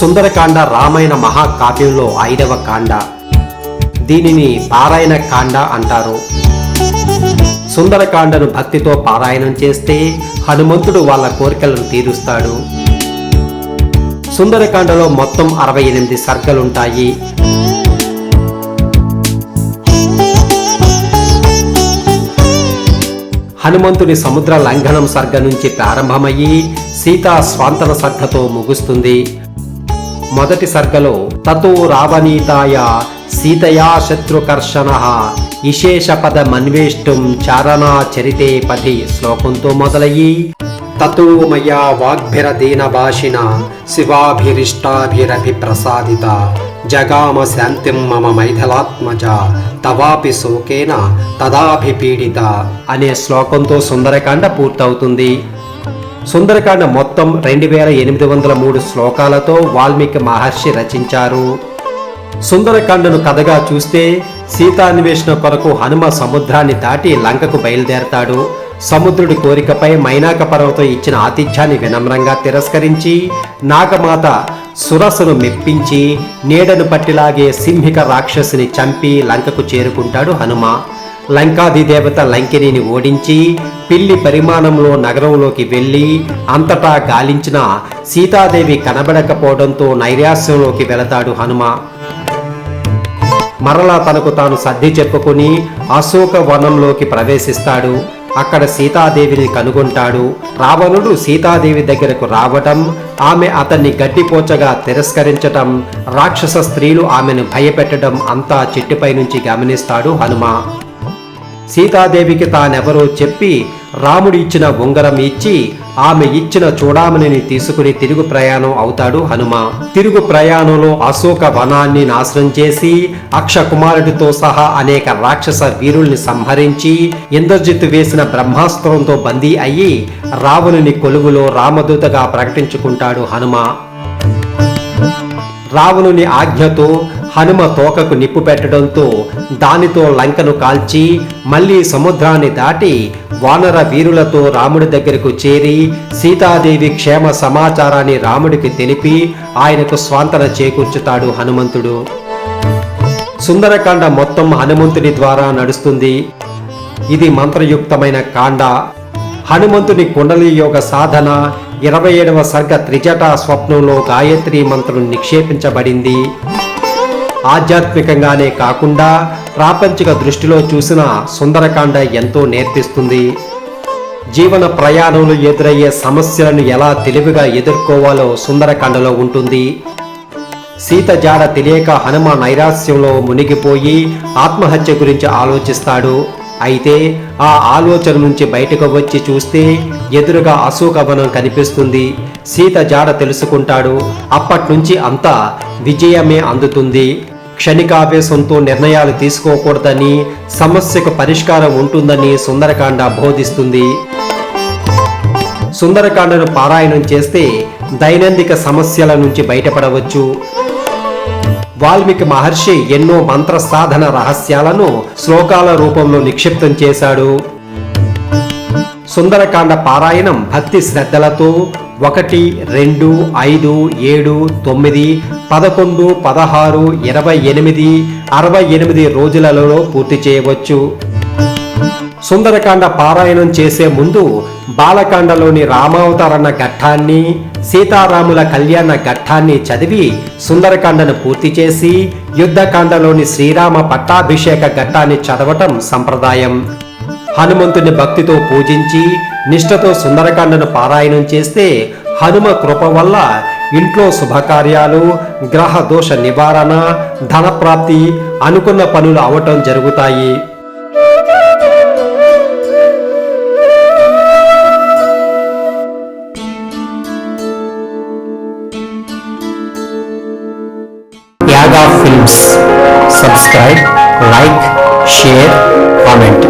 సుందరకాండ రామాయణ మహాకావ్యంలో ఐదవ కాండ. దీనిని పారాయణ కాండ అంటారు. సుందరకాండను భక్తితో పారాయణం చేస్తే హనుమంతుడు వాళ్ళ కోరికలను తీరుస్తాడు. సుందరకాండలో మొత్తం అరవై ఎనిమిది సర్గలుంటాయి. హనుమంతుని సముద్ర లంఘనం సర్గ నుంచి ప్రారంభమయ్యి సీతా స్వాంతన సర్గతో ముగుస్తుంది. మొదటి సర్గలో తతో రావణీతాయ సీతయా శత్రుకర్షణ విశేష పద మన్వేష్టం చారణా చరితే పది శ్లోకంతో మొదలయ్యి. తతో మయా వాగ్భిరదీన భాషిణ శివాభిరిష్టాభిరభి ప్రసాదిత జగామ శాంతిం మమ మైథలాత్మజ తవాపి శోకేన తదాభిపీడిత అనే శ్లోకంతో సుందరకాండ పూర్తవుతుంది. సుందరకాండ మొత్తం రెండు వేల ఎనిమిది వందల మూడు శ్లోకాలతో వాల్మీకి మహర్షి రచించారు. సుందరకాండను కథగా చూస్తే సీతాన్వేషణ కొరకు హనుమ సముద్రాన్ని దాటి లంకకు బయలుదేరతాడు. సముద్రుడి కోరికపై మైనాక పర్వతం ఇచ్చిన ఆతిథ్యాన్ని వినమ్రంగా తిరస్కరించి నాగమాత సురసును మెప్పించి నీడను పట్టిలాగే సింహిక రాక్షసుని చంపి లంకకు చేరుకుంటాడు హనుమ. లంకాధిదేవత లంకిని ఓడించి పిల్లి పరిమాణంలో నగరంలోకి వెళ్ళి అంతటా గాలించిన సీతాదేవి కనబడకపోవడంతో నైరాశ్యంలోకి వెళతాడు హనుమ. మరలా తనకు తాను సర్ది చెప్పుకుని అశోక వనంలోకి ప్రవేశిస్తాడు. అక్కడ సీతాదేవిని కనుగొంటాడు. రావణుడు సీతాదేవి దగ్గరకు రావటం ఆమె అతన్ని గడ్డిపోచగా తిరస్కరించటం రాక్షస స్త్రీలు ఆమెను భయపెట్టడం అంతా చెట్టుపై నుంచి గమనిస్తాడు హనుమ. సీతాదేవికి తానెవరో చెప్పి రాముడు ఇచ్చిన ఉంగరం ఇచ్చి ఆమె ఇచ్చిన చూడామణిని తీసుకుని తిరుగు ప్రయాణం అవుతాడు హనుమ. తిరుగు ప్రయాణంలో అశోక వనాన్ని నాశనం చేసి అక్ష కుమారుడితో సహా అనేక రాక్షస వీరుల్ని సంహరించి ఇంద్రజిత్తు వేసిన బ్రహ్మాస్త్రంతో బందీ అయ్యి రావణుని కొలువులో రామదూతగా ప్రకటించుకుంటాడు హనుమ. రావణుని ఆజ్ఞతో హనుమ తోకకు నిప్పు పెట్టడంతో దానితో లంకను కాల్చి మళ్ళీ సముద్రాన్ని దాటి వానర వీరులతో రాముడి దగ్గరకు చేరి సీతాదేవి క్షేమ సమాచారాన్ని రాముడికి తెలిపి ఆయనకు స్వాంతన చేకూర్చుతాడు హనుమంతుడు. సుందరకాండ మొత్తం హనుమంతుడి ద్వారా నడుస్తుంది. ఇది మంత్రయుక్తమైన కాండ. హనుమంతుని కుండలి యోగ సాధన ఇరవై ఏడవ సర్గ త్రిజట స్వప్నంలో గాయత్రి మంత్రం నిక్షేపించబడింది. ఆధ్యాత్మికంగానే కాకుండా ప్రాపంచిక దృష్టిలో చూసిన సుందరకాండ ఎంతో నేర్పిస్తుంది. జీవన ప్రయాణంలో ఎదురయ్యే సమస్యలను ఎలా తెలివిగా ఎదుర్కోవాలో సుందరకాండలో ఉంటుంది. సీత జాడ తెలియక హనుమ నైరాస్యంలో మునిగిపోయి ఆత్మహత్య గురించి ఆలోచిస్తాడు. అయితే ఆ ఆలోచన నుంచి బయటకు వచ్చి చూస్తే ఎదురుగా అశోకవనం కనిపిస్తుంది. సీత జాడ తెలుసుకుంటాడు. అప్పట్నుంచి అంతా విజయమే అందుతుంది. క్షణికావేశంతో నిర్ణయాలు తీసుకోకూడదని సమస్యకు పరిష్కారం ఉంటుందని సుందరకాండ బోధిస్తుంది. సుందరకాండను పారాయణం చేస్తే దైనందిక సమస్యల నుంచి బయటపడవచ్చు. వాల్మీకి మహర్షి ఎన్నో మంత్ర సాధన రహస్యాలను శ్లోకాల రూపంలో నిక్షిప్తం చేశాడు. సుందరకాండ పారాయణం భక్తి శ్రద్ధలతో ఒకటి రెండు ఐదు ఏడు తొమ్మిది పదకొండు పదహారు ఇరవై ఎనిమిది అరవై ఎనిమిది రోజులలో పూర్తి చేయవచ్చు. సుందరకాండ పారాయణం చేసే ముందు బాలకాండలోని రామావతారణ ఘట్టాన్ని సీతారాముల కళ్యాణ ఘట్టాన్ని చదివి సుందరకాండను పూర్తి చేసి యుద్ధకాండలోని శ్రీరామ పట్టాభిషేక ఘట్టాన్ని చదవటం సంప్రదాయం. హనుమంతుని భక్తితో పూజించి నిష్ఠతో సుందరకాండను పారాయణం చేస్తే హనుమ కృప వల్ల ఇంట్లో శుభకార్యాలు గ్రహ దోష నివారణ ధనప్రాప్తి అనుకున్న పనులు అవటం జరుగుతాయి. Yaga films. Subscribe like share comment.